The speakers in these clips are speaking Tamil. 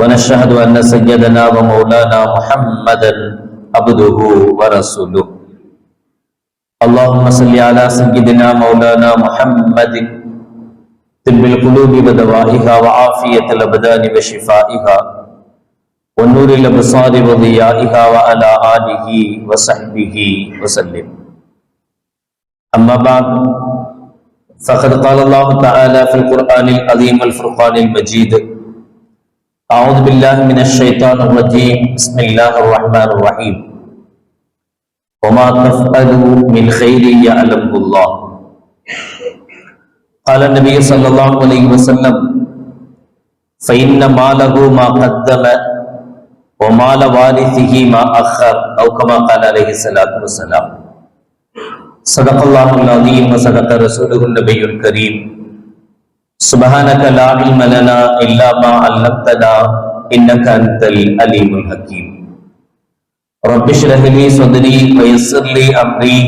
ونشهد أن سيدنا ومولانا محمدا عبده ورسوله. اللهم صل على سيدنا مولانا محمد. طب القلوب ودوائها وعافية الأبدان وشفائها ونور الأبصار وضيائها وعلى آله وصحبه وسلم. أما بعد فقد قال الله تعالى في القرآن العظيم والفرقان المجيد أعوذ بالله من الشيطان الرجيم. بسم الله الرحمن الرحيم. وما تفعلوا من خير يعلمه الله. قال النبي صلى الله عليه وسلم فإن ماله ما قدم ومال وارثه ما أخر أو كما قال عليه الصلاة والسلام. صدق الله العظيم وصدق رسوله النبي الكريم. سبحانك لا علم لنا إلا ما علمتنا إنك أنت العليم الحكيم رب اشرح لي صدري ويسر لي أمري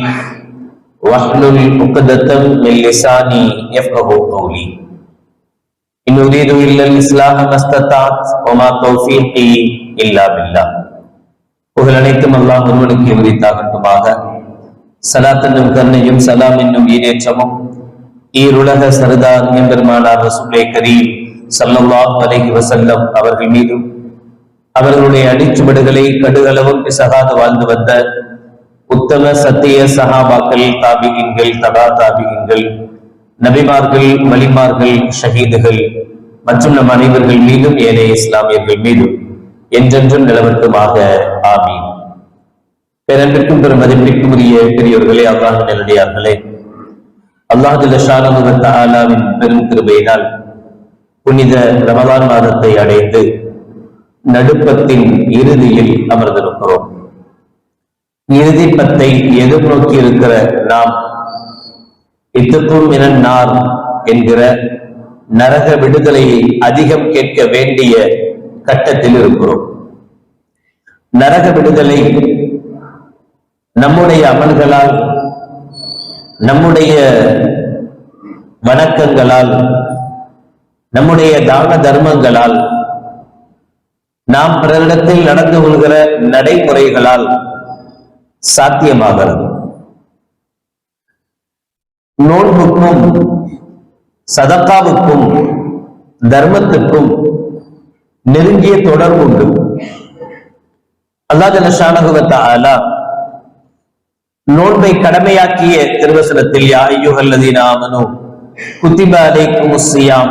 واحلل عقدة من لساني يفقه قولي إن أريد إلا الإصلاح ما استطعت وما توفيقي إلا بالله புகழ் அனைத்தும் அல்லாஹ் ஒருவனுக்கு உரித்தாகட்டுமாக சலாத் என்னும் கருணையும் சலாம் என்னும் ஈரேற்றமும் ஈருலக சரதார் எம்பெருமானார் ரசூலே கரீம் சல்லல்லா அலைஹி வசல்லம் அவர்கள் மீதும் அவர்களுடைய அடிச்சுவடுகளை கடுகளவும் பிசகாது வாழ்ந்து வந்த உத்தம சத்திய சகாபாக்கள் தாபிகின்கள் தபா தாபிகின்கள் நபிமார்கள் வலிமார்கள் ஷஹீதுகள் மற்றும் நம் அனைவர்கள் மீதும் ஏனைய இஸ்லாமியர்கள் மீதும் என்றென்றும் நிலவட்டுமாக. ஆமீன். பேரன்பிற்கும் பெரும் மதிப்பிற்கும் உரிய அவ்வாறு அல்லாஹ் அல்லாஹுலாவின் பெரும் கிருபையினால் புனித ரமதான் மாதத்தை அடைந்து நடுப்பத்தின் இறுதியில் அமர்ந்திருக்கிறோம். இறுதி பத்தை எதிர்நோக்கி இருக்கிற நாம் இத்துக்கும் நார் என்கிற நரக விடுதலையை அதிகம் கேட்க வேண்டிய கட்டத்தில் இருக்கிறோம். நரக விடுதலை நம்முடைய அமல்களால் நம்முடைய வணக்கங்களால் நம்முடைய தான தர்மங்களால் நாம் பிறரிடத்தில் நடந்து கொள்கிற நடைமுறைகளால் சாத்தியமாகிறது. நோன்புக்கும் சதக்காவுக்கும் தர்மத்துக்கும் நெருங்கிய தொடர்பு உண்டு. அல்லாஹ் ஜலஷானகுவத்த நோன்பை கடமையாக்கிய திருவசனத்தில் யா ஐயுகல்லதீன ஆமனு குத்திப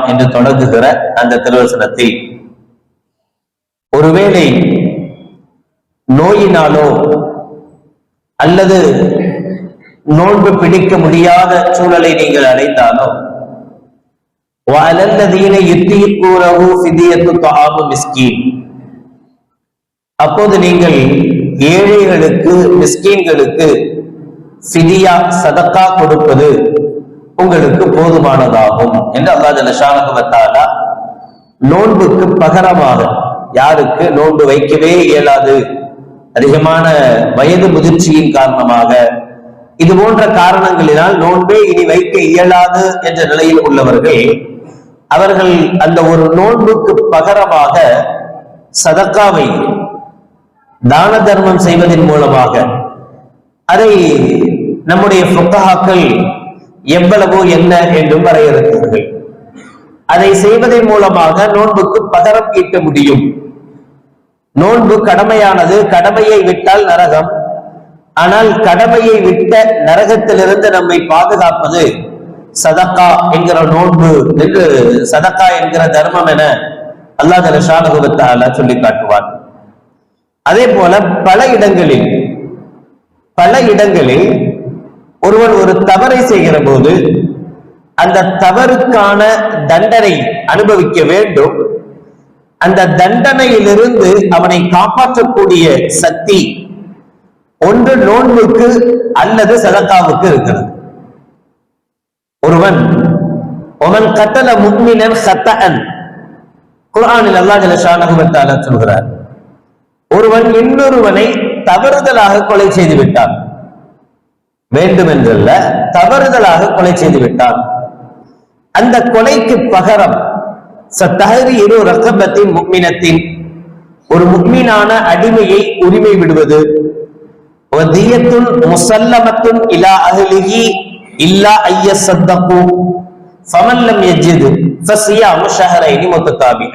என்று தொடங்குகிற அந்த திருவசனத்தில் ஒருவேளை நோயினாலோ அல்லது நோன்பு பிடிக்க முடியாத சூழலை நீங்கள் அடைந்தாலோ வலல்லதீன யுத்திக்கூறவு சிதியத்து தாபு மிஸ்கீன் அப்போது நீங்கள் ஏழைகளுக்கு மிஸ்கீன்களுக்கு சிதியா சதக்கா கொடுப்பது உங்களுக்கு போதுமானதாகும் என்று அல்லா ஜலஷானகுவத்தாலா நோன்புக்கு பகரமாக யாருக்கு நோன்பு வைக்கவே இயலாது. அதிகமான வயது முதிர்ச்சியின் காரணமாக. இது போன்ற காரணங்களினால் நோன்பே இனி வைக்க இயலாது என்ற நிலையில் உள்ளவர்கள் அவர்கள் அந்த ஒரு நோன்புக்கு பகரமாக சதக்காவை தான தர்மம் செய்வதன் மூலமாக அதை நம்முடைய புத்தகாக்கள் எவ்வளவோ என்ன என்றும் வரையறுக்கிறார்கள். அதை செய்வதன் மூலமாக நோன்புக்கு பகரம் ஈட்ட முடியும். நோன்பு கடமையானது கடமையை விட்டால் நரகம். ஆனால் கடமையை விட்ட நரகத்திலிருந்து நம்மை பாதுகாப்பது சதக்கா என்கிற நோன்பு என்று சதக்கா என்கிற தர்மம் என அல்லாஹ் ஷானகுபத்தால சொல்லி காட்டுவார் அதே போல பல இடங்களில் பல இடங்களில் ஒருவன் ஒரு தவறை செய்கிற போது அந்த தவறுக்கான தண்டனை அனுபவிக்க வேண்டும். அந்த தண்டனையிலிருந்து அவனை காப்பாற்றக்கூடிய சக்தி ஒன்று நோன்புக்கு அல்லது சதக்காவுக்கு இருக்கிறது. ஒருவன் ஒமன் கத்தல முக்மினன் சத்தகன் குரானில் அல்லாஹ் ஜலஷானஹு சொல்கிறார். ஒருவன் இன்னொருவனை தவறுதலாக கொலை செய்து விட்டான். வேண்டுமென்றல்ல தவறுதலாக கொலை செய்து விட்டான். அந்த கொலைக்கு பகரம் சத்தஹரி இரு ரக்கபத்தின் முக்மினத்தின் ஒரு முக்மீனான அடிமையை உரிமை விடுவது வதியத்துன் முசல்லமத்துன் இலா அகலிஹி இல்லா ஐய சத்தகு ஃபமல்லம் யஜிது ஃபசியாமு ஷஹரைனி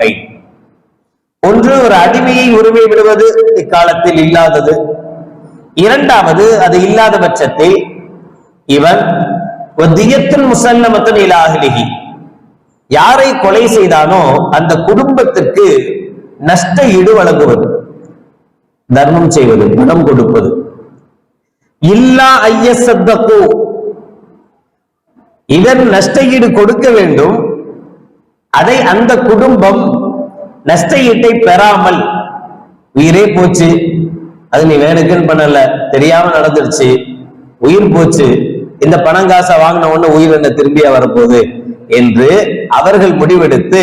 ஐ ஒன்று ஒரு அடிமையை உரிமை விடுவது இக்காலத்தில் இல்லாதது. இரண்டாவது அது இல்லாத பட்சத்தில் இவன் தியத்துன் முசல்லமத்துன் இலா யாரை கொலை செய்தானோ அந்த குடும்பத்திற்கு நஷ்ட ஈடு வழங்குவது தர்மம் செய்வது பணம் கொடுப்பது. இல்லா ஐய சத்தகு இதன் நஷ்ட ஈடு கொடுக்க வேண்டும். அதை அந்த குடும்பம் நஷ்ட ஈட்டை பெறாமல் உயிரே போச்சு. அது நீ வேணுக்குன்னு பண்ணல. தெரியாம நடந்துருச்சு. உயிர் போச்சு. இந்த பணம் காசை வாங்கின உடனே உயிர் என்ன திரும்பியா வரப்போகுது? என்று அவர்கள் முடிவெடுத்து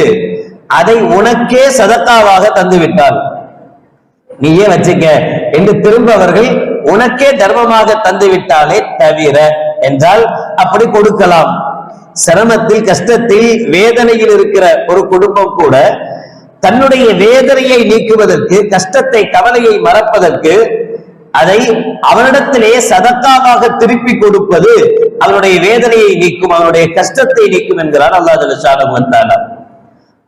அதை உனக்கே சதக்காவாக தந்து விட்டால் நீயே வச்சுக்க? என்று திரும்ப அவர்கள் உனக்கே தர்மமாக தந்து விட்டாலே தவிர என்றால் அப்படி கொடுக்கலாம். சிரமத்தில் கஷ்டத்தில் வேதனையில் இருக்கிற ஒரு குடும்பம் கூட தன்னுடைய வேதனையை நீக்குவதற்கு கஷ்டத்தை கவலையை மறப்பதற்கு அதை அவனிடத்திலே சதக்காவாக திருப்பி கொடுப்பது அவனுடைய வேதனையை நீக்கும் அவனுடைய கஷ்டத்தை நீக்கும் என்கிறார் அல்லாஹ் ஷானம் வந்தாலா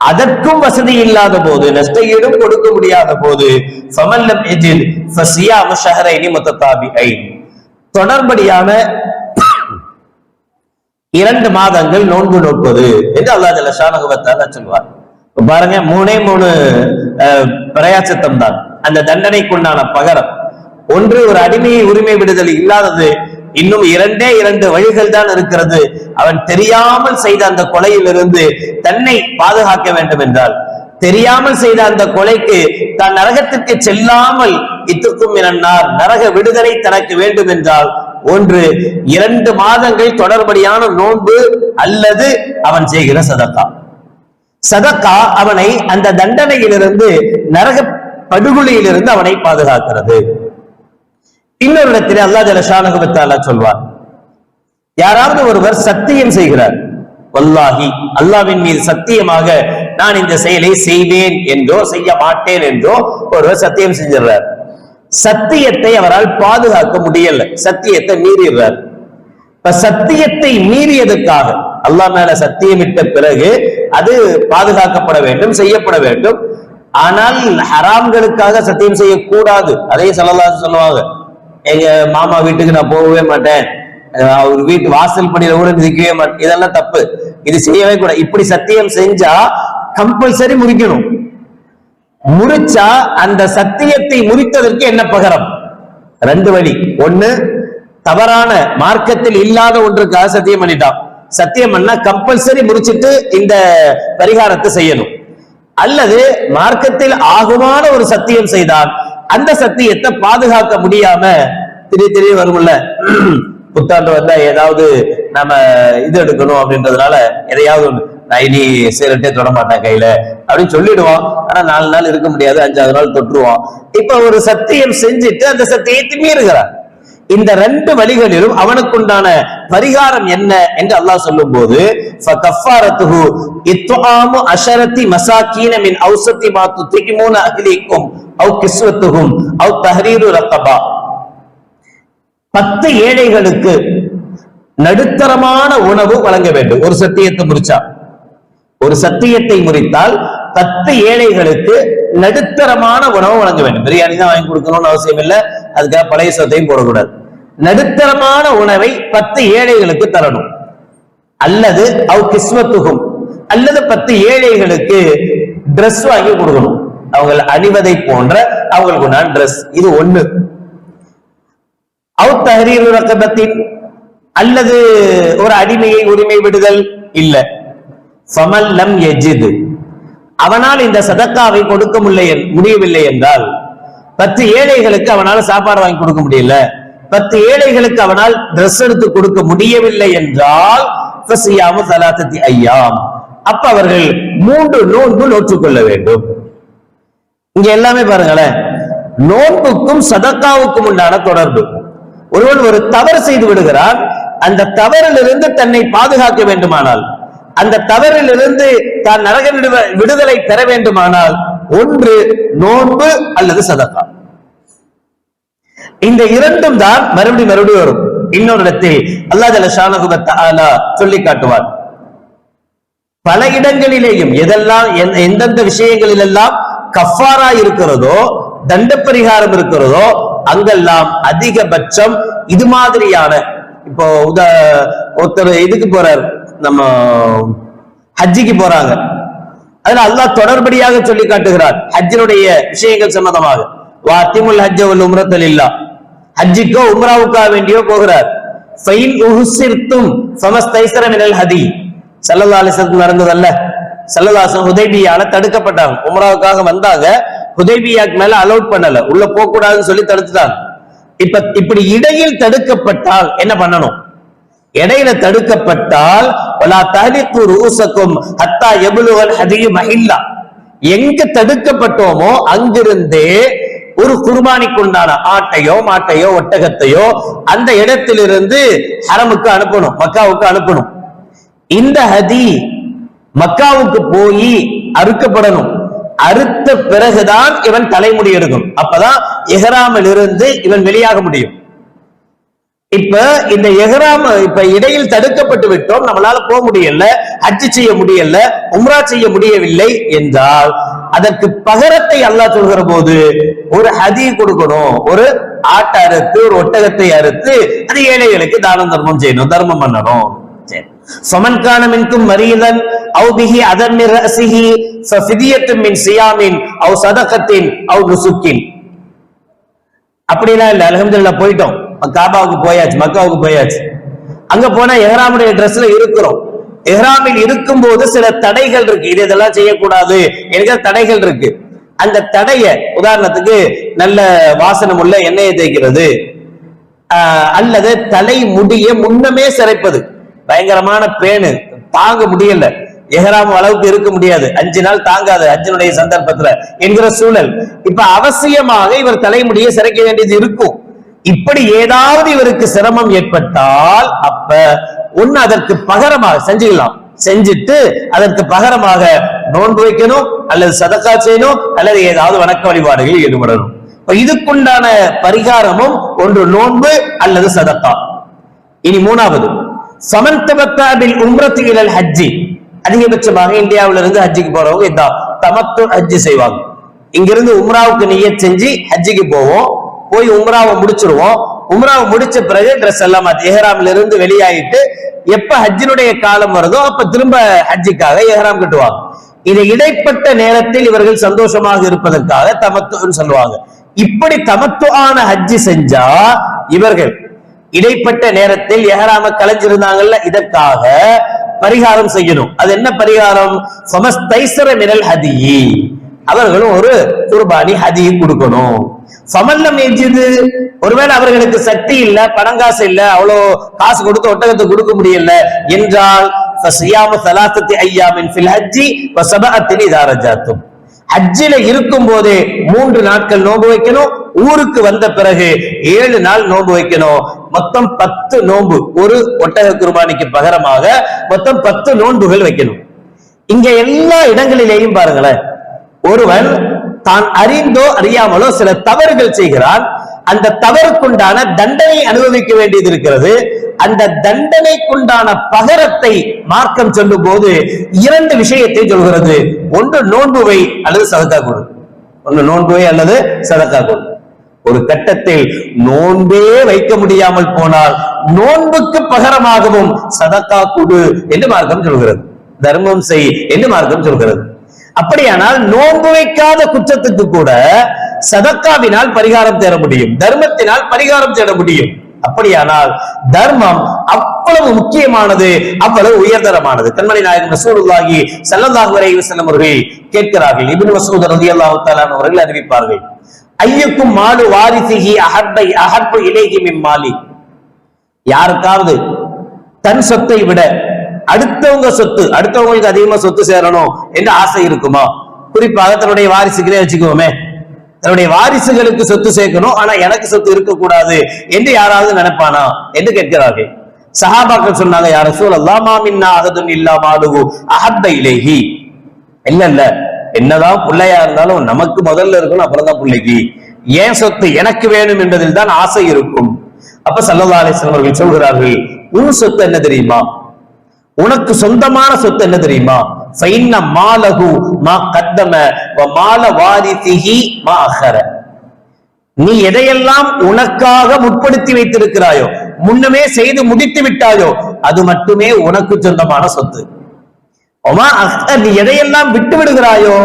அதற்கும் வசதி இல்லாத போது நஷ்ட ஈடும் கொடுக்க முடியாத போது ஃபமல்லம் எஜில் ஃபசியாமு ஷஹரைனி முத்ததாபிஐ தொடர்படியான இரண்டு மாதங்கள் நோன்பு நோட்பது என்று அல்லாஹ் ஜல்ல சொல்வார். பாருங்க மூணே மூணு அஹ், பிரயாசத்தம் தான் அந்த தண்டனைக்குண்டான பகரம். ஒன்று ஒரு அடிமையை உரிமை விடுதல் இல்லாதது. இன்னும் இரண்டே இரண்டு வழிகள் தான் இருக்கிறது. அவன் தெரியாமல் செய்த அந்த கொலையிலிருந்து தன்னை பாதுகாக்க வேண்டும் என்றால் தெரியாமல் செய்த அந்த கொலைக்கு தான் நரகத்திற்கு செல்லாமல் இத்துக்கும் இறந்தார் நரக விடுதலை தனக்கு வேண்டும் என்றால் ஒன்று இரண்டு மாதங்கள் தொடர்படியான நோன்பு அல்லது அவன் செய்கிற சதக்கா. சதக்கா அவனை அந்த தண்டனையிலிருந்து நரக படுகொலையிலிருந்து அவனை பாதுகாக்கிறது. இன்னொரு இடத்திலே அல்லாஹ் ஜலஷானகுபத்தாலா சொல்வார். யாராவது ஒருவர் சத்தியம் செய்கிறார். வல்லாஹி அல்லாவின் மீது சத்தியமாக நான் இந்த செயலை செய்வேன் என்றோ செய்ய மாட்டேன் என்றோ ஒருவர் சத்தியம் செஞ்சிடுறார். சத்தியத்தை அவரால் பாதுகாக்க முடியல. சத்தியத்தை மீறிடுறார். இப்ப சத்தியத்தை மீறியதுக்காக அல்லாஹ் மேல சத்தியமிட்ட பிறகு அது பாதுகாக்கப்பட வேண்டும் செய்யப்பட வேண்டும். ஆனால் ஹராம்களுக்காக சத்தியம் செய்யக்கூடாது. அதே சொல்லலாம் சொல்லுவாங்க எங்க மாமா வீட்டுக்கு நான் போகவே மாட்டேன். அவர் வீட்டு வாசல் பணியில கூட நிற்கவே மாட்டேன் இதெல்லாம் தப்பு. இது செய்யவே கூடாது. இப்படி சத்தியம் செஞ்சா கம்பல்சரி முறிக்கணும். முறிச்சா அந்த சத்தியத்தை முறித்ததற்கு என்ன பகரம்? ரெண்டு வழி. ஒண்ணு தவறான மார்க்கத்தில் இல்லாத ஒன்றுக்காக சத்தியம் பண்ணிட்டான். சத்தியம் பண்ணா கம்பல்சரி முடிச்சிட்டு இந்த பரிகாரத்தை செய்யணும். அல்லது மார்க்கத்தில் ஆகுமான ஒரு சத்தியம் செய்தால் அந்த சத்தியத்தை பாதுகாக்க முடியாம திடீர் திடீர் வரும்ல. புத்தாண்டு வந்தா ஏதாவது நம்ம இது எடுக்கணும் அப்படின்றதுனால எதையாவது ஒண்ணு நான் இனி சிகரெட்டே தொட மாட்டேன் கையில அப்படின்னு சொல்லிடுவோம். ஆனா நாலு நாள் இருக்க முடியாது அஞ்சாவது நாள் தொட்டுருவோம். இப்ப ஒரு சத்தியம் செஞ்சுட்டு அந்த சத்தியத்தை இருக்கிறான் இந்த ரெண்டு வழிகளிலும் அவனுக்குண்டான பரிகாரம் என்ன என்று அல்லாஹ் சொல்லும் போது அஷரத்தி ஔசத்தி அவு கிஸ்வத்துகும் அவு தஹரீரு ரத்தபா. பத்து ஏழைகளுக்கு நடுத்தரமான உணவு வழங்க வேண்டும். ஒரு சத்தியத்தை முறிச்சா? ஒரு சத்தியத்தை முறித்தால் பத்து ஏழைகளுக்கு நடுத்தரமான உணவு வழங்க வேண்டும். பிரியாணி தான் வாங்கி கொடுக்கணும்னு அவசியம் இல்லை. அதுக்காக பழைய சத்தையும் போடக்கூடாது. நடுத்தரமான உணவை பத்து ஏழைகளுக்கு தரணும். அல்லது அவ கிஸ்மத்துகும் அல்லது பத்து ஏழைகளுக்கு ட்ரெஸ் வாங்கி கொடுக்கணும். அவங்க அணிவதை போன்ற அவங்களுக்கு நான் ட்ரெஸ் இது ஒண்ணு. அவு தகரீர் ரக்கபத்தின் அல்லது ஒரு அடிமையை உரிமை விடுதல்? இல்ல. சமல்லம் எஜிது அவனால் இந்த சதக்காவை கொடுக்க முடியவில்லை என்றால் பத்து ஏழைகளுக்கு அவனால் சாப்பாடு வாங்கி கொடுக்க முடியல. பத்து ஏழைகளுக்கு அவனால் டிரெஸ் எடுத்து கொடுக்க முடியவில்லை என்றால் சலாத்தத்தி ஐயாம். அப்ப அவர்கள் மூன்று நோன்பு நோற்றுக்கொள்ள வேண்டும். இங்க எல்லாமே பாருங்களேன். நோன்புக்கும் சதக்காவுக்கும் உண்டான தொடர்பு. ஒருவன் ஒரு தவறு செய்து விடுகிறான். அந்த தவறிலிருந்து தன்னை பாதுகாக்க வேண்டுமானால் அந்த தவறிலிருந்து தான் நரக விடுதலை பெற வேண்டுமானால் ஒன்று நோன்பு அல்லது சதக்கா. இந்த இரண்டும் தான் மறுபடியும் மறுபடியும் வரும். இன்னொரு இடத்தில் அல்லாஹ் ஜல ஷானஹு சொல்லி காட்டுவார். பல இடங்களிலேயும் எதெல்லாம் எந்த- எந்தெந்த விஷயங்களிலெல்லாம் கஃபாரா இருக்கிறதோ தண்ட பரிகாரம் இருக்கிறதோ அங்கெல்லாம் அதிகபட்சம் இது மாதிரியான இப்போ உத ஒருத்தர் இதுக்கு போறார் நம்ம ஹஜ்ஜிக்கு போறாங்க. அதுல அல்லாஹ் தொடர்படியாக சொல்லி காட்டுகிறார். ஹஜ்ஜினுடைய விஷயங்கள் சம்பந்தமாக. வாத்திமுல் ஹஜ்ஜ வல் உம்ரத்தல் இல்லா ஹஜ்ஜிக்கோ உம்ராவுக்கா வேண்டியோ போகிறார். ஃபைன் உஹுசிர்த்தும் ஃபமஸ்தைஸர மினல் ஹதி. சல்லல்லா அலிசத்துக்கு நடந்ததல்ல. சல்லதாசன் ஹுதைபியால தடுக்கப்பட்டாங்க. உம்ராவுக்காக வந்தாங்க. ஹுதைபியாக்கு மேல அலோட் பண்ணல. உள்ள போக கூடாதுன்னு சொல்லி தடுத்துட்டாங்க. இப்ப இப்படி இடையில் தடுக்கப்பட்டால் என்ன பண்ணணும்? இடையில தடுக்கப்பட்டால் வலா தஹலிக்கு ரூசக்கும் ஹத்தா எபுலுவல் ஹதியு மஹில்லா. எங்க தடுக்கப்பட்டோமோ அங்கிருந்தே ஒரு குர்பானிக்குண்டான ஆட்டையோ மாட்டையோ ஒட்டகத்தையோ அந்த இடத்திலிருந்து ஹரமுக்கு அனுப்பணும் மக்காவுக்கு அனுப்பணும். இந்த ஹதி மக்காவுக்கு போய் அறுக்கப்படணும். அறுத்த பிறகுதான் இவன் தலைமுடி எடுக்கும். அப்பதான் எஹராமில் இருந்து இவன் வெளியாக முடியும். இப்ப இந்த எஹராம் இப்ப இடையில் தடுக்கப்பட்டு விட்டோம். நம்மளால போக முடியல. அச்சு செய்ய முடியல. உம்ரா செய்ய முடியவில்லை என்றால் அதற்கு பகரத்தை அல்லாஹ் சொல்கிற போது ஒரு ஹதி கொடுக்கணும். ஒரு ஆட்டை அறுத்து ஒரு ஒட்டகத்தை அறுத்து அது ஏழைகளுக்கு தானம் தர்மம் செய்யணும். தர்மம் பண்ணணும். சரி. ஃபமன் கான மின்கும் மரியதன் அவு பிஹி அதன் ரசிஹி சிதியத்தும் மின் சியாமின் அவு சதகத்தின் அவு நுசுக்கின். அப்படிலாம் இல்ல. அலகம்துல்லா போயிட்டோம். காபாவுக்கு போயாச்சு மக்காவுக்கு போயாச்சு. அங்க போனா எஹ்ராமுடைய ட்ரெஸ்ல இருக்கிறோம். எஹ்ராமில் இருக்கும்போது சில தடைகள் இருக்கு. இது இதெல்லாம் செய்யக்கூடாது. என்கிற தடைகள் இருக்கு. அந்த தடைய உதாரணத்துக்கு நல்ல வாசனம் உள்ள எண்ணெயை தேய்க்கிறது. ஆஹ் அல்லது தலை முடிய முன்னமே சிறைப்பது பயங்கரமான பேனு. தாங்க முடியல. எஹராம் அளவுக்கு இருக்க முடியாது. அஞ்சு நாள் தாங்காது அஞ்சனுடைய சந்தர்ப்பத்துல என்கிற சூழல். இப்ப அவசியமாக இவர் தலைமுடியை சிறைக்க வேண்டியது இருக்கும். இப்படி ஏதாவது இவருக்கு சிரமம் ஏற்பட்டால் அப்ப ஒன்னு அதற்கு பகரமாக செஞ்சுக்கலாம். செஞ்சுட்டு அதற்கு பகரமாக நோன்பு வைக்கணும் அல்லது சதக்கா செய்யணும் அல்லது ஏதாவது வணக்க வழிபாடுகளில் ஈடுபடணும். இதுக்குண்டான பரிகாரமும் ஒன்று நோன்பு அல்லது சதக்கா. இனி மூணாவது. சமந்தபத்தாபில் உம்ரத்து இழல் ஹஜ்ஜி. அதிகபட்சமாக இந்தியாவில இருந்து ஹஜ்ஜிக்கு போறவங்க இதான். தமத்து ஹஜ்ஜி செய்வாங்க. இங்கிருந்து உம்ராவுக்கு நீய செஞ்சு ஹஜ்ஜிக்கு போவோம். போய் உம்ராவை முடிச்சிருவோம். உம்ராவை முடிச்ச பிறகு ட்ரெஸ் எல்லாம் மாத்தி எஹ்ராம்ல இருந்து வெளியாயிட்டு எப்ப ஹஜ்ஜினுடைய காலம் வருதோ அப்ப திரும்ப ஹஜ்ஜிக்காக எஹ்ராம் கட்டுவாங்க. இது இடைப்பட்ட நேரத்தில் இவர்கள் சந்தோஷமாக இருப்பதற்காக தமத்துன்னு சொல்லுவாங்க. இப்படி தமத்துவான ஹஜ்ஜி செஞ்சா இவர்கள் இடைப்பட்ட நேரத்தில் எஹராம கலைஞ்சிருந்தாங்கல்ல இதற்காக பரிகாரம் செய்யணும். அது என்ன பரிகாரம்? சமஸ்தைசர மினல் ஹதி அவர்களும் ஒரு குர்பானி ஹதி கொடுக்கணும். சமல்லம் எஞ்சிது ஒருவேளை அவர்களுக்கு சக்தி இல்ல பணங்காசு இல்ல அவ்வளோ காசு கொடுத்து ஒட்டகத்தை கொடுக்க முடியல என்றால் ஹஜ்ஜில இருக்கும் போதே மூன்று நாட்கள் நோன்பு வைக்கணும். ஊருக்கு வந்த பிறகு ஏழு நாள் நோன்பு வைக்கணும். மொத்தம் பத்து நோன்பு. ஒரு ஒட்டக குர்பானிக்கு பகரமாக மொத்தம் பத்து நோன்புகள் வைக்கணும். இங்க எல்லா இடங்களிலேயும் பாருங்களேன். ஒருவன் தான் அறிந்தோ அறியாமலோ சில தவறுகள் செய்கிறான். அந்த தவறுக்குண்டான தண்டனை அனுபவிக்க வேண்டியது இருக்கிறது. அந்த தண்டனைக்குண்டான பகரத்தை மார்க்கம் சொல்லும் போது இரண்டு விஷயத்தை சொல்கிறது. ஒன்று நோன்புவை அல்லது சதக்கா கொடு ஒன்று நோன்புவை அல்லது சதக்கா கொடு ஒரு கட்டத்தில் நோன்பே வைக்க முடியாமல் போனால் நோன்புக்கு பகரமாகவும் சதக்கா கொடு என்று மார்க்கம் சொல்கிறது. தர்மம் செய் என்று மார்க்கம் சொல்கிறது. அப்படியானால் நோன்பு வைக்காத குற்றத்துக்கு கூட சதக்காவினால் பரிகாரம் தேட முடியும் தர்மத்தினால் பரிகாரம் தேட முடியும். அப்படியானால் தர்மம் அவ்வளவு முக்கியமானது அவ்வளவு உயர்தரமானது. கண்மணி நாயகம் ரசூலுல்லாஹி ஸல்லல்லாஹு அலைஹி வஸல்லம் அவர்கள் கேட்கிறார்கள். இப்னு மஸ்ஊத் ரலியல்லாஹு தஆலா அவர்கள் அறிவிப்பார்கள். ஐயக்கும் மாடு வாரிசிஹி அஹப்பை அஹப்பு இலைஹி மின் மாலி? யாருக்காவது தன் சொத்தை விட அடுத்தவங்க சொத்து அடுத்தவங்களுக்கு அதிகமா சொத்து சேரணும் என்று ஆசை இருக்குமா? குறிப்பாக தன்னுடைய வாரிசுகளே வச்சுக்கோமே. தன்னுடைய வாரிசுகளுக்கு சொத்து சேர்க்கணும் ஆனா எனக்கு சொத்து இருக்கக்கூடாது என்று யாராவது நினைப்பானா என்று கேட்கிறார்கள். சஹாபாக்கள் சொன்னாங்க யார சூழ் மாமின்னா அகதும் இல்லா மாலுகு அஹப்ப இலேஹி. இல்ல இல்ல. என்னதான் பிள்ளையா இருந்தாலும் நமக்கு முதல்ல இருக்கணும் அப்புறம் தான் பிள்ளைக்கு. ஏன் சொத்து எனக்கு வேணும் என்பதில் தான் ஆசை இருக்கும். அப்ப சல்லா அலிஸ்லாம் அவர்கள் சொல்கிறார்கள் உன் சொத்து என்ன தெரியுமா? உனக்கு சொந்தமான சொத்து என்ன தெரியுமா? சைன்ன மாலகு மா கத்தம மால வாரிசிஹி மா அஹர. நீ எதையெல்லாம் உனக்காக முற்படுத்தி வைத்திருக்கிறாயோ முன்னமே செய்து முடித்து விட்டாயோ அது மட்டுமே உனக்கு சொந்தமான சொத்து. ஒமா அஹர் நீ எதையெல்லாம் விட்டு விடுகிறாயோ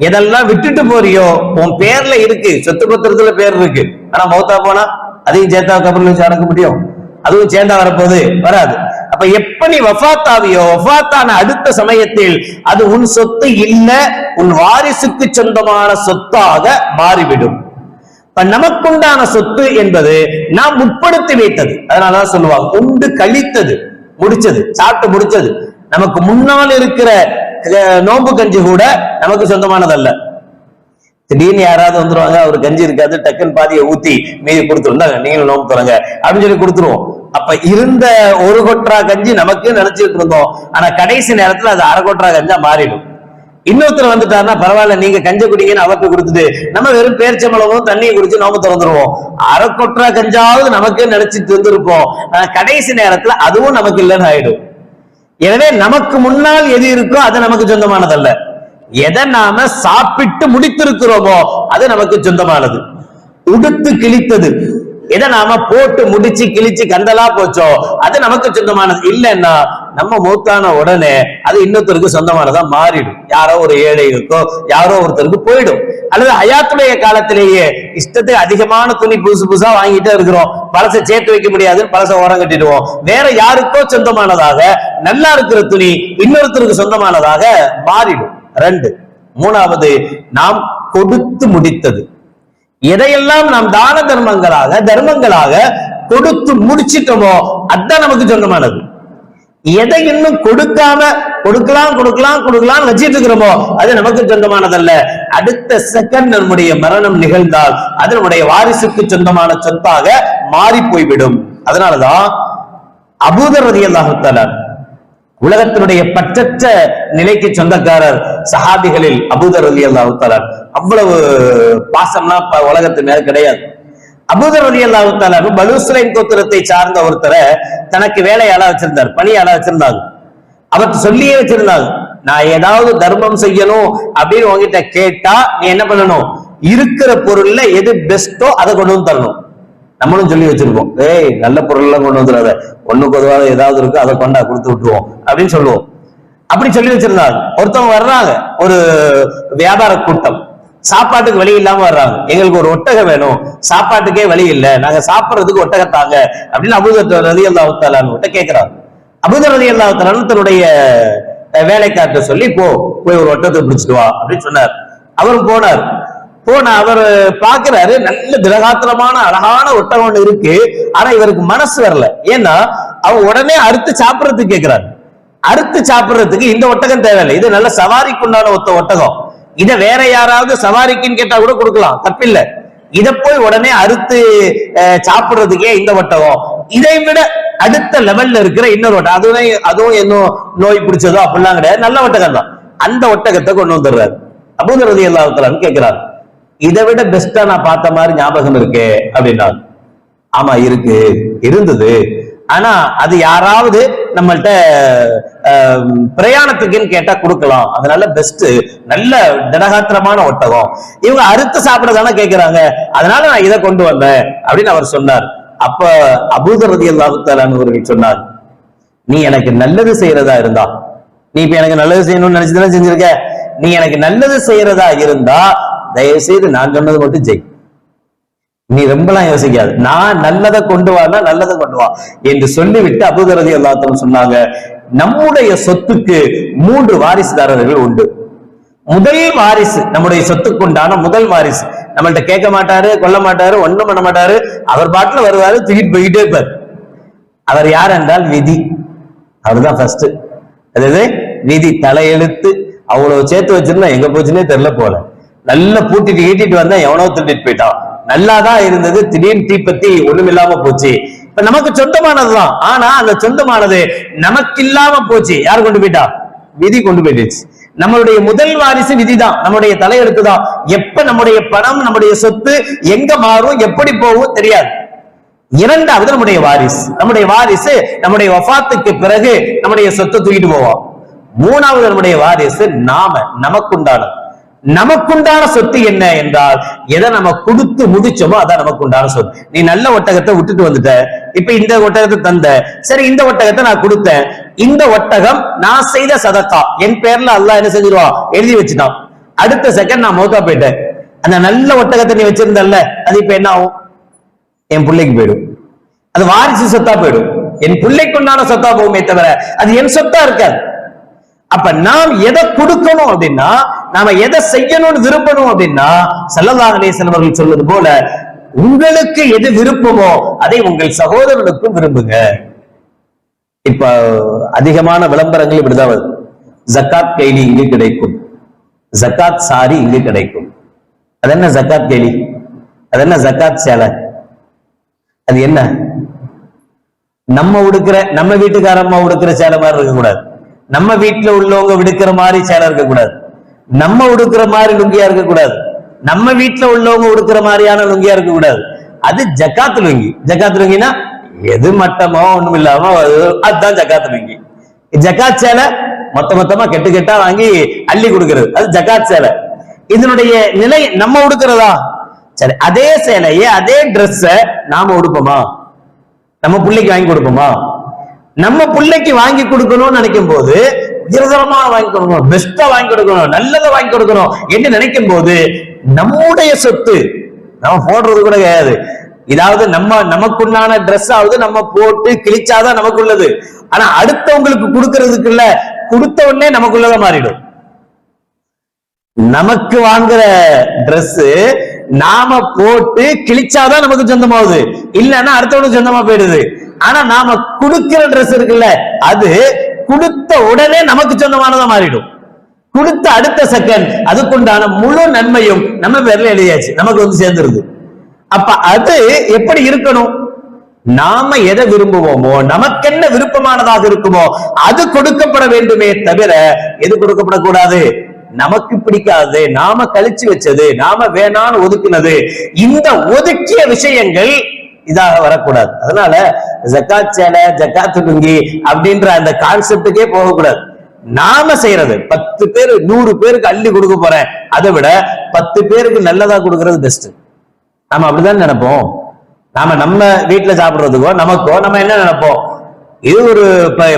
எதெல்லாம் விட்டுட்டு போறியோ உன் பேர்ல இருக்கு. சொத்து பத்திரத்துல பேர் இருக்கு. ஆனா மௌத்தா போனா அதையும் சேர்த்தா கபர்ல அடக்க முடியும். அதுவும் சேர்ந்தா வரப்போகுது. வராது. அப்ப எப்ப நீ வஃத்தாவியோ வஃத்தான அடுத்த சமயத்தில் அது உன் சொத்து இல்ல உன் வாரிசுக்கு சொந்தமான சொத்தாக மாறிவிடும். இப்ப நமக்குண்டான சொத்து என்பது நாம் முற்படுத்தி வைத்தது. அதனாலதான் சொல்லுவாங்க உண்டு கழித்தது முடிச்சது சாப்பிட்டு முடிச்சது. நமக்கு முன்னால் இருக்கிற அஹ், நோன்பு கஞ்சி கூட நமக்கு சொந்தமானதல்ல. திடீர்னு யாராவது வந்துருவாங்க அவர் கஞ்சி இருக்காது டக்குன்னு பாதியை ஊத்தி மீதி கொடுத்துருந்தாங்க நீங்களும் நோம்பு தரங்க அப்படின்னு சொல்லி கொடுத்துருவோம். அப்ப இருந்த ஒரு கொற்றா கஞ்சி நமக்கு நினைச்சிட்டு இருந்தோம். ஆனா கடைசி நேரத்துல அது அரை கொற்றா கஞ்சா மாறிடும். இன்னொருத்தர் வந்துட்டாருன்னா பரவாயில்ல நீங்க கஞ்ச குடிங்கன்னு அவருக்கு கொடுத்துட்டு நம்ம வெறும் பேர்ச்சம்பளமும் தண்ணியை குடிச்சு நோம்பு திறந்துருவோம். அரை கொற்றா கஞ்சாவது நமக்கு நினைச்சிட்டு இருந்திருப்போம். ஆனா கடைசி நேரத்துல அதுவும் நமக்கு இல்லைன்னு ஆயிடும். எனவே நமக்கு முன்னால் எது இருக்கோ அது நமக்கு சொந்தமானதல்ல. எதை நாம சாப்பிட்டு முடித்திருக்கிறோமோ அது நமக்கு சொந்தமானது. உடுத்து கிழித்தது. எதை நாம போட்டு முடிச்சு கிழிச்சு கந்தலா போச்சோ அது நமக்கு சொந்தமானது. இல்லைன்னா நம்ம மூத்தான உடனே அது இன்னொருத்தருக்கு சொந்தமானதா மாறிடும். யாரோ ஒரு ஏழைகளுக்கோ யாரோ ஒருத்தருக்கு போயிடும். அல்லது ஹயாத்துடைய காலத்திலேயே இஷ்டத்துக்கு அதிகமான துணி புதுசு புதுசா வாங்கிட்டே இருக்கிறோம். பழசை சேர்த்து வைக்க முடியாதுன்னு பழசை ஓரம் கட்டிடுவோம். வேற யாருக்கோ சொந்தமானதாக நல்லா இருக்கிற துணி இன்னொருத்தருக்கு சொந்தமானதாக மாறிடும். ரெண்டு. மூணாவது நாம் கொடுத்து முடித்தது. எதையெல்லாம் நாம் தான தர்மங்களாக தர்மங்களாக கொடுத்து முடிச்சிட்டோமோ அதான் நமக்கு சொந்தமானது. எதை இன்னும் கொடுக்காம கொடுக்கலாம் கொடுக்கலாம் கொடுக்கலாம் வச்சிட்டு இருக்கிறோமோ அது நமக்கு சொந்தமானதல்ல. அடுத்த செகண்ட் நம்முடைய மரணம் நிகழ்ந்தால் அது நம்முடைய வாரிசுக்கு சொந்தமான சொத்தாக மாறி போய்விடும். அதனாலதான் அபூதர் ரதி உலகத்தினுடைய பற்றற்ற நிலைக்கு சொந்தக்காரர் சஹாபிகளில் அபூதர் அலி அல்லாஹுத்தாலர் அவ்வளவு பாசம்லாம் உலகத்து மேல கிடையாது. அபூதர் அலி அல்லாஹுத்தாலர் பலூஸ்லைன் கோத்திரத்தை சார்ந்த ஒருத்தரை தனக்கு வேலையாளா வச்சிருந்தார் பணியாளா வச்சிருந்தாங்க அவர் சொல்லியே வச்சிருந்தாங்க நான் ஏதாவது தர்மம் செய்யணும் அப்படின்னு உங்ககிட்ட கேட்டா நீ என்ன பண்ணணும்? இருக்கிற பொருள்ல எது பெஸ்டோ அதை கொண்டு வந்து தரணும். நம்மளும் சொல்லி வச்சிருப்போம். ஏய் நல்ல பொருள் எல்லாம் கொண்டு வந்துடாத. ஒண்ணுக்கு உதவாத ஏதாவது இருக்கு அதை கொண்டா கொடுத்து விட்டுருவோம். அப்படின்னு சொல்லுவோம். அப்படி சொல்லி வச்சிருந்தாங்க. ஒருத்தவங்க வர்றாங்க. ஒரு வியாபார கூட்டம். சாப்பாட்டுக்கு வழி இல்லாம வர்றாங்க. எங்களுக்கு ஒரு ஒட்டகம் வேணும். சாப்பாட்டுக்கே வழி இல்லை. நாங்க சாப்பிடுறதுக்கு ஒட்டகத்தாங்க அப்படின்னு அபுதர் ரதி அல்லாஹாலு கேட்கிறாங்க அபுதர் ரதி அல்லாஹாலு தன்னுடைய அஹ், வேலைக்கார்ட்ட சொல்லி போ போய் ஒரு ஒட்டகத்தை பிடிச்சிட்டு வா. அப்படின்னு சொன்னார். அவரும் போனார். போன அவர் பாக்குறாரு நல்ல திரகாத்திரமான அழகான ஒட்டகம் ஒண்ணு இருக்கு. ஆனா இவருக்கு மனசு வரல. ஏன்னா அவர் உடனே அறுத்து சாப்பிடறதுக்கு கேக்குறாரு. அறுத்து சாப்பிடுறதுக்கு இந்த ஒட்டகம் தேவையில்லை. இது நல்ல சவாரிக்கு உண்டான ஒத்த ஒட்டகம். இத வேற யாராவது சவாரிக்குன்னு கேட்டா கூட கொடுக்கலாம். தப்பில்லை. இத போய் உடனே அறுத்து சாப்பிடுறதுக்கே இந்த ஒட்டகம். இதை விட அடுத்த லெவல்ல இருக்கிற இன்னொரு ஒட்டகம். அதுவும் அதுவும் என்ன நோய் பிடிச்சதோ அப்படிலாம் கிடையாது. நல்ல ஒட்டகம் தான் அந்த ஒட்டகத்தை கொண்டு வந்துடுறாரு. அபூதரதி எல்லாத்துலான்னு கேட்கிறாரு இதை விட பெஸ்டா நான் பார்த்த மாதிரி ஞாபகம் இருக்கே அப்படின்னா ஆமா இருக்கு. இருந்தது. ஆனா அது யாராவது நம்மள்ட்ட பிரயாணத்துக்குன்னு கேட்டா கொடுக்கலாம். அதனால பெஸ்ட் நல்ல திடகாத்திரமான ஒட்டகம். இவங்க அறுத்து சாப்பிட தானே கேட்கிறாங்க அதனால நான் இதை கொண்டு வந்தேன் அப்படின்னு அவர் சொன்னார். அப்ப அபூதரதி அல்லாஹுத்தாலான்னு சொன்னார் நீ எனக்கு நல்லது செய்யறதா இருந்தா நீ இப்ப எனக்கு நல்லது செய்யணும்னு நினைச்சுதானே செஞ்சிருக்க? நீ எனக்கு நல்லது செய்யறதா இருந்தா தயவுசெய்து நான் சொன்னது மட்டும் ஜெய் நீ ரொம்பலாம் யோசிக்காது. நான் நல்லதை கொண்டு வானா நல்லதை கொண்டு வா என்று சொல்லிவிட்டு அபுதரதி எல்லாத்தரும் சொன்னாங்க. நம்முடைய சொத்துக்கு மூன்று வாரிசுதாரர்கள் உண்டு. முதல் வாரிசு நம்முடைய சொத்துக்கு உண்டான முதல் வாரிசு. நம்மள்ட்ட கேட்க மாட்டாரு கொல்ல மாட்டாரு ஒண்ணும் பண்ண மாட்டாரு. அவர் பாட்டுல வருவாரு தூக்கிட்டு போய்கிட்டே இருப்பார். அவர் யார் என்றால் விதி. அவர்தான் ஃபர்ஸ்ட் அதாவது விதி தலையெழுத்து. அவ்வளவு சேர்த்து வச்சிருந்தா எங்க போச்சுன்னே தெரியல போல. நல்லா பூட்டிட்டு ஈட்டிட்டு வந்தா எவனோ திருட்டிட்டு போயிட்டான். நல்லாதான் இருந்தது திடீர்னு தீப்பத்தி ஒண்ணும் இல்லாம போச்சு. இப்ப நமக்கு சொந்தமானதுதான். ஆனா அந்த சொந்தமானது நமக்கு இல்லாம போச்சு. யார் கொண்டு போயிட்டா? விதி கொண்டு போயிடுச்சு. நம்மளுடைய முதல் வாரிசு விதிதான். நம்முடைய தலையெழுத்து தான் எப்ப நம்முடைய பணம் நம்முடைய சொத்து எங்க மாறும் எப்படி போகும் தெரியாது. இரண்டாவது நம்முடைய வாரிசு. நம்முடைய வாரிசு நம்முடைய வஃபாத்துக்கு பிறகு நம்முடைய சொத்தை தூக்கிட்டு போவோம் மூணாவது நம்முடைய வாரிசு நாம நமக்குண்டானது. நமக்குண்டான சொத்து என்ன என்றால் எதை நம்ம கொடுத்து முடிச்சோமோ அதான் நமக்குண்டான சொத்து. நீ நல்ல ஒட்டகத்தை விட்டுட்டு வந்துட்ட இப்ப இந்த ஒட்டகத்தை தந்த சரி இந்த ஒட்டகத்தை நான் கொடுத்தேன் இந்த ஒட்டகம் நான் செய்த சதக்கா. என் பேர்ல அல்லாஹ் என்ன செஞ்சிருவான் எழுதி வச்சுட்டான். அடுத்த செகண்ட் நான் மௌத்தா போயிட்டேன். அந்த நல்ல ஒட்டகத்தை நீ வச்சிருந்தல்ல அது இப்ப என்ன ஆகும்? என் பிள்ளைக்கு போயிடும். அது வாரிசு சொத்தா போயிடும். என் பிள்ளைக்குண்டான சொத்தா போகுமே தவிர அது என் சொத்தா இருக்காது. அப்ப நாம் எதை கொடுக்கணும் அப்படின்னா நாம எதை செய்யணும்னு விரும்பணும் அப்படின்னா சல்லல்லாஹு அவர்கள் சொல்வது போல உங்களுக்கு எது விருப்பமோ அதை உங்கள் சகோதரனுக்கும் விரும்புங்க. இப்ப அதிகமான விளம்பரங்கள் இப்படிதான் வருது. ஜக்காத் கைலி இங்கு கிடைக்கும். ஜக்காத் சாரி இங்கு கிடைக்கும். அது என்ன ஜக்காத் கைலி? அது என்ன ஜக்காத் சேலை? அது என்ன? நம்ம உடுக்கிற நம்ம வீட்டுக்காரம்மா உடுக்கிற சேலை மாதிரி இருக்கக்கூடாது. நம்ம வீட்டுல உள்ளவங்க விடுக்கிற மாதிரி சேலை இருக்கக்கூடாது. நம்ம உடுக்கிற மாதிரி லுங்கியா இருக்கக்கூடாது. நம்ம வீட்டுல உள்ளவங்க உடுக்கிற மாதிரியான லுங்கியா இருக்கக்கூடாது. அது ஜக்காத்து லுங்கி. ஜக்காத்து லுங்கினா எது மட்டமோ ஒண்ணும் இல்லாம அதுதான் ஜக்காத் லுங்கி. ஜக்காத் சேலை மொத்த மொத்தமா கெட்டு கெட்டா வாங்கி அள்ளி கொடுக்கறது. அது ஜக்காத் சேலை. இதனுடைய நிலை நம்ம உடுக்கிறதா? சரி அதே சேலையை அதே ட்ரெஸ்ஸை நாம உடுப்போமா? நம்ம பிள்ளைக்கு வாங்கி கொடுப்போமா? நம்ம பிள்ளைக்கு வாங்கி கொடுக்கணும்னு நினைக்கும் போது உயர்தரமா வாங்கி கொடுக்கணும் பெஸ்டா வாங்கி கொடுக்கணும் நல்லதை வாங்கி கொடுக்கணும் என்று நினைக்கும் போது நம்முடைய சொத்து நம்ம போடுறது கூட கிடையாது. இதாவது நம்ம நமக்குண்டான ட்ரெஸ் ஆகுது நம்ம போட்டு கிழிச்சாதான் நமக்குள்ளது. ஆனா அடுத்தவங்களுக்கு கொடுக்கறதுக்குள்ள கொடுத்த உடனே நமக்குள்ளதான் மாறிடும். நமக்கு வாங்குற ட்ரெஸ் நாம போட்டு கிழிச்சாதான் நமக்கு சொந்தமாகுது. இல்லைன்னா அடுத்தவனுக்கு சொந்தமா போயிடுது. ஆனா நாம குடுக்கிற ட்ரெஸ் இருக்குல்ல அது கொடுத்த உடனே நமக்கு சொந்தமானதா மாறிடும். கொடுத்த அடுத்த செகண்ட் அதுக்குண்டான முழு நன்மையும் நம்ம பேர்ல எழுதியாச்சு. நமக்கு வந்து சேர்ந்துருது. அப்ப அது எப்படி இருக்கணும்? நாம எதை விரும்புவோமோ நமக்கு என்ன விருப்பமானதாக இருக்குமோ அது கொடுக்கப்பட வேண்டுமே தவிர எது கொடுக்கப்படக்கூடாது? நமக்கு பிடிக்காதது நாம கழிச்சு வச்சது நாம வேணான்னு ஒதுக்குனது இந்த ஒதுக்கிய விஷயங்கள் இதாக வரக்கூடாது. அதனால ஜக்காத் சேலை ஜக்காத்து லுங்கி அப்படின்ற அந்த கான்செப்டுக்கே போகக்கூடாது. நாம செய்யறது பத்து பேர் நூறு பேருக்கு அள்ளி கொடுக்க போறேன். அதை விட பத்து பேருக்கு நல்லதா கொடுக்கறது பெஸ்ட் நாம அப்படிதான் நினைப்போம். நாம நம்ம வீட்டுல சாப்பிடுறதுக்கோ நமக்கோ நம்ம என்ன நினைப்போம்? இது ஒரு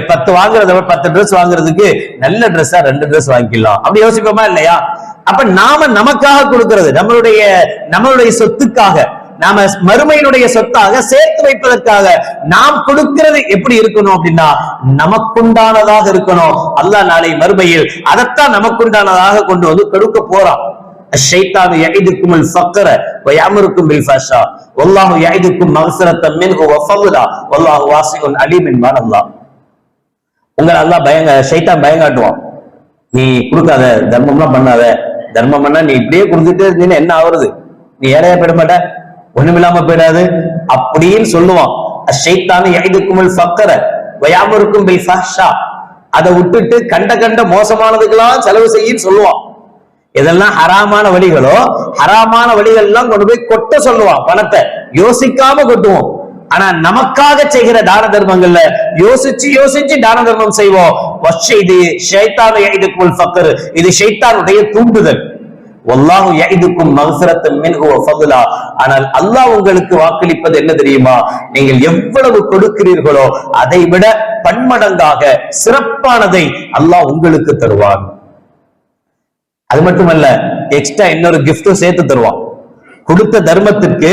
பத்து வாங்குறத பத்து ட்ரெஸ் வாங்குறதுக்கு நல்ல ட்ரெஸ்ஸா ரெண்டு ட்ரெஸ் வாங்கிக்கலாம் அப்படி யோசிப்போமா இல்லையா? அப்ப நாம நமக்காக கொடுக்கறது நம்மளுடைய நம்மளுடைய சொத்துக்காக நாம மறுமையினுடைய சொத்தாக சேர்த்து வைப்பதற்காக நாம் கொடுக்கிறது எப்படி இருக்கணும் அப்படின்னா நமக்குண்டானதாக இருக்கணும். அல்லாஹ் நாளை மறுமையில் அதைத்தான் நமக்குண்டானதாக கொண்டு வந்து கொடுக்க போறான். ஷைத்தானு எகைதிற்கும் ஃபக்கர வயாமருக்கும் பில்ஃபாஷா வல்லாஹு யஹ்திக்கும் மகசரத்தம் மின்ஹு வ ஃபதுலா வல்லாஹு வாசிஉன் அலீம் என்பான் உங்களை அல்லாஹ் பயங்க ஷைத்தான் பயங்காட்டுவான். நீ கொடுக்காத தர்மம்லாம் பண்ணாத. தர்மம் பண்ணா நீ இப்படியே கொடுத்துட்டு இருந்தீங்கன்னா என்ன ஆகுறது? நீ ஏழையா போயிட மாட்ட? ஒண்ணுமில்லாம போயிடாது. அப்படின்னு சொல்லுவான். ஷைத்தானு எதுக்குமல் ஃபக்கர வயாமருக்கும் பில் ஃபஹ்ஷா. அதை விட்டுட்டு கண்ட கண்ட மோசமானதுக்கெல்லாம் செலவு செய்யின்னு சொல்லுவான். இதெல்லாம் ஹராமான வழிகளோ ஹராமான வழிகள் எல்லாம் கொண்டு போய் கொட்ட சொல்லுவான் பணத்தை. யோசிக்காம கொட்டுவோம். ஆனா நமக்காக செய்கிற தான தர்மங்கள்ல யோசிச்சு யோசிச்சு தான தர்மம் செய்வோம். இது ஷைத்தான இது ஷைத்தானுடைய தூண்டுதல். ஒல்லாஹு யைதுக்கும் ஆனால் அல்லாஹ் உங்களுக்கு வாக்களிப்பது என்ன தெரியுமா? நீங்கள் எவ்வளவு கொடுக்கிறீர்களோ அதை விட பன்மடங்காக சிறப்பானதை அல்லாஹ் உங்களுக்கு தருவான். அது மட்டுமல்ல எக்ஸ்ட்ரா இன்னொரு கிஃப்டும் சேர்த்து தருவான். கொடுத்த தர்மத்திற்கு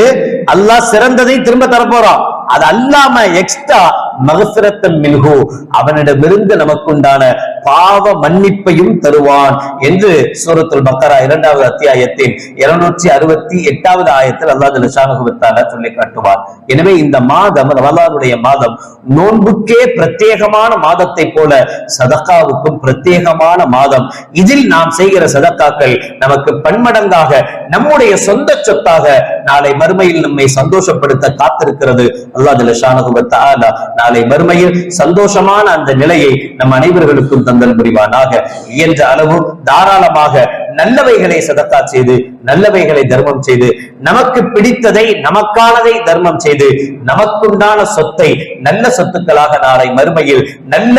அல்லாஹ் சிறந்ததை திரும்ப தரப்போறான். அது அல்லாம எக்ஸ்ட்ரா மகசிரத்தன் மில்கு அவனிடமிருந்து நமக்குண்டான பாவ மன்னிப்பையும் தருவான் என்று சூரத்துல் பக்கரா இரண்டாவது அத்தியாயத்தின் இருநூற்றி அறுபத்தி எட்டாவது ஆயத்தில் அல்லாஹ் லிஷானுகுவத்தால சொல்லி காட்டுவார். எனவே இந்த மாதம் ரமலானுடைய மாதம் நோன்புக்கே பிரத்யேகமான மாதத்தை போல சதக்காவுக்கும் பிரத்யேகமான மாதம். இதில் நாம் செய்கிற சதக்காக்கள் நமக்கு பன்மடங்காக நம்முடைய சொந்த சொத்தாக நாளை மறுமையில் நம்மை சந்தோஷப்படுத்த காத்திருக்கிறது. அல்லாஹ் லிஷானுகுவத்தால நாளை மறுமையில் சந்தோஷமான அந்த நிலையை நம் அனைவர்களுக்கும் தந்தல் புரிவானாக. இயன்ற அளவு தாராளமாக நல்லவைகளை சதத்தா செய்து நல்லவைகளை தர்மம் செய்து நமக்கு பிடித்ததை நமக்கானதை தர்மம் செய்து நமக்குண்டான சொத்தை நல்ல சொத்துக்களாக நாளை மறுமையில் நல்ல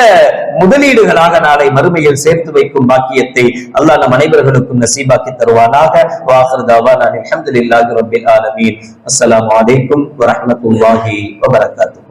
முதலீடுகளாக நாளை மறுமையில் சேர்த்து வைக்கும் பாக்கியத்தை அல்லாஹ் நம் அனைவர்களுக்கும் நசீபாக்கி தருவானாக. வாஹர்தாவா நான் அலமதுல்லாஹி ரபில் ஆலமீன். அஸ்ஸலாமு அலைக்கும் வரஹ்மத்துல்லாஹி வபரகாத்துஹு.